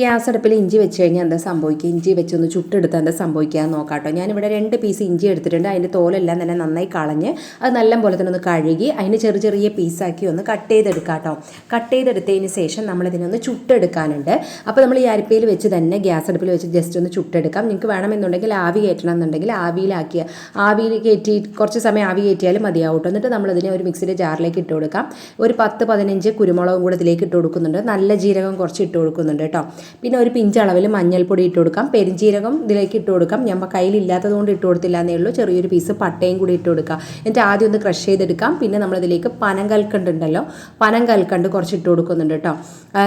Gas അടുപ്പിൽ ഇഞ്ചി വെച്ച് കഴിഞ്ഞാൽ എന്താ സംഭവിക്കുക? ഇഞ്ചി വെച്ചൊന്ന് ചുട്ടെടുത്ത് എന്താ സംഭവിക്കുക നോക്കാട്ടോ നോക്കാം കേട്ടോ. ഞാനിവിടെ രണ്ട് പീസ് ഇഞ്ചി എടുത്തിട്ടുണ്ട്. അതിന്റെ തോലെല്ലാം തന്നെ നന്നായി കളഞ്ഞ് അത് നല്ല പോലെ തന്നെ ഒന്ന് കഴുകി അതിന് ചെറിയ ചെറിയ പീസാക്കി ഒന്ന് കട്ട് ചെയ്തെടുക്കാട്ടോ കട്ട്. ചെയ്തെടുത്തതിന് ശേഷം നമ്മളിതിനൊന്ന് ചുട്ടെടുക്കാനുണ്ട്. അപ്പോൾ നമ്മൾ ഈ അരിപ്പയിൽ വെച്ച് തന്നെ ഗ്യാസ് അടുപ്പിൽ വെച്ച് ജസ്റ്റ് ഒന്ന് ചുട്ടെടുക്കാം. നിങ്ങൾക്ക് വേണമെന്നുണ്ടെങ്കിൽ ആവി കയറ്റണം എന്നുണ്ടെങ്കിൽ ആവിയിലാക്കിയ ആവിയിൽ കയറ്റി കുറച്ച് സമയം ആവി കയറ്റിയാലും മതിയാവും എന്നിട്ട് നമ്മളിതിനെ ഒരു മിക്സിയുടെ ജാറിലേക്ക് ഇട്ട് കൊടുക്കാം. ഒരു പത്ത് പതിനഞ്ച് കുരുമുളകും കൂടെ ഇതിലേക്ക് ഇട്ട് കൊടുക്കുന്നുണ്ട്. നല്ല ജീരകം കുറച്ച് ഇട്ട് കൊടുക്കുന്നുണ്ട് കേട്ടോ. പിന്നെ ഒരു പിഞ്ച് അളവിൽ മഞ്ഞൾപ്പൊടി ഇട്ട് കൊടുക്കാം. പെരിഞ്ജീരകം ഇതിലേക്ക് ഇട്ട് കൊടുക്കാം. ഞമ്മ കയ്യിലില്ലാത്തത് കൊണ്ട് ഇട്ട് കൊടുത്തില്ല എന്നേ ഉള്ളൂ. ചെറിയൊരു പീസ് പട്ടയും കൂടി ഇട്ട് കൊടുക്കുക എന്നിട്ട് ആദ്യം ഒന്ന് ക്രഷ് ചെയ്തെടുക്കാം. പിന്നെ നമ്മളിതിലേക്ക് പനം കൽക്കണ്ട് ഉണ്ടല്ലോ പനം കൽക്കണ്ട് കുറച്ച് ഇട്ട് കൊടുക്കുന്നുണ്ട് കേട്ടോ.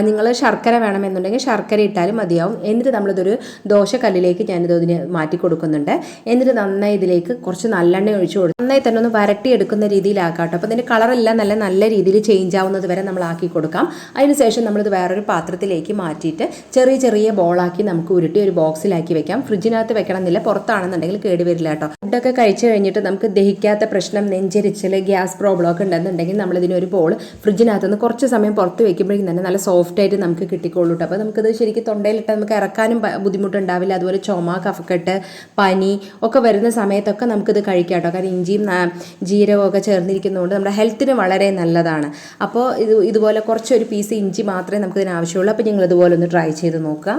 നിങ്ങൾ ശർക്കര വേണമെന്നുണ്ടെങ്കിൽ ശർക്കര ഇട്ടാലും മതിയാവും. എന്നിട്ട് നമ്മളിതൊരു ദോശക്കല്ലിലേക്ക് ഞാനിത് ഇതിന് മാറ്റി കൊടുക്കുന്നുണ്ട്. എന്നിട്ട് നന്നായി ഇതിലേക്ക് കുറച്ച് നല്ലെണ്ണ ഒഴിച്ചു കൊടുക്കും നന്നായി തന്നെ ഒന്ന് വരട്ടി എടുക്കുന്ന രീതിയിലാക്കാം അപ്പോൾ ഇതിന്റെ കളറെല്ലാം നല്ല നല്ല രീതിയിൽ ചേഞ്ച് ആവുന്നത് വരെ നമ്മൾ ആക്കി കൊടുക്കാം അതിനുശേഷം നമ്മളിത് വേറൊരു പാത്രത്തിലേക്ക് മാറ്റിയിട്ട് ചെറിയ ചെറിയ ബോളാക്കി നമുക്ക് ഉരുട്ടി ഒരു ബോക്സിലാക്കി വെക്കാം. ഫ്രിഡ്ജിനകത്ത് വെക്കണം എന്നില്ല പുറത്താണെന്നുണ്ടെങ്കിൽ കേടുവരില്ല കേട്ടോ. ഫുഡൊക്കെ കഴിച്ചു കഴിഞ്ഞിട്ട് നമുക്ക് ദഹിക്കാത്ത പ്രശ്നം നെഞ്ചരിച്ചൽ ഗ്യാസ് പ്രോബ്ലം ഒക്കെ ഉണ്ടെന്നുണ്ടെങ്കിൽ നമ്മളിതിനൊരു ബോൾ ഫ്രിഡ്ജിനകത്ത് നിന്ന് കുറച്ച് സമയം പുറത്ത് വെക്കുമ്പോഴേക്കും തന്നെ നല്ല സോഫ്റ്റ് ആയിട്ട് നമുക്ക് കിട്ടിക്കോളൂ കേട്ടോ. അപ്പോൾ നമുക്കത് ശരിക്കും തൊണ്ടയിലിട്ട് നമുക്ക് ഇറക്കാനും ബുദ്ധിമുട്ടുണ്ടാവില്ല. അതുപോലെ ചുമ കഫക്കെട്ട് പനി ഒക്കെ വരുന്ന സമയത്തൊക്കെ നമുക്കിത് കഴിക്കാം കേട്ടോ. കാരണം ഇഞ്ചിയും ജീരകവും ഒക്കെ ചേർന്നിരിക്കുന്നതുകൊണ്ട് നമ്മുടെ ഹെൽത്തിന് വളരെ നല്ലതാണ്. അപ്പോൾ ഇത് ഇതുപോലെ കുറച്ചൊരു പീസ് ഇഞ്ചി മാത്രമേ നമുക്ക് ഇതിന് ആവശ്യമുള്ളൂ. അപ്പോൾ ഞങ്ങൾ ഇതുപോലെ ഒന്ന് ട്രൈ ചെയ്ത് നോക്കുക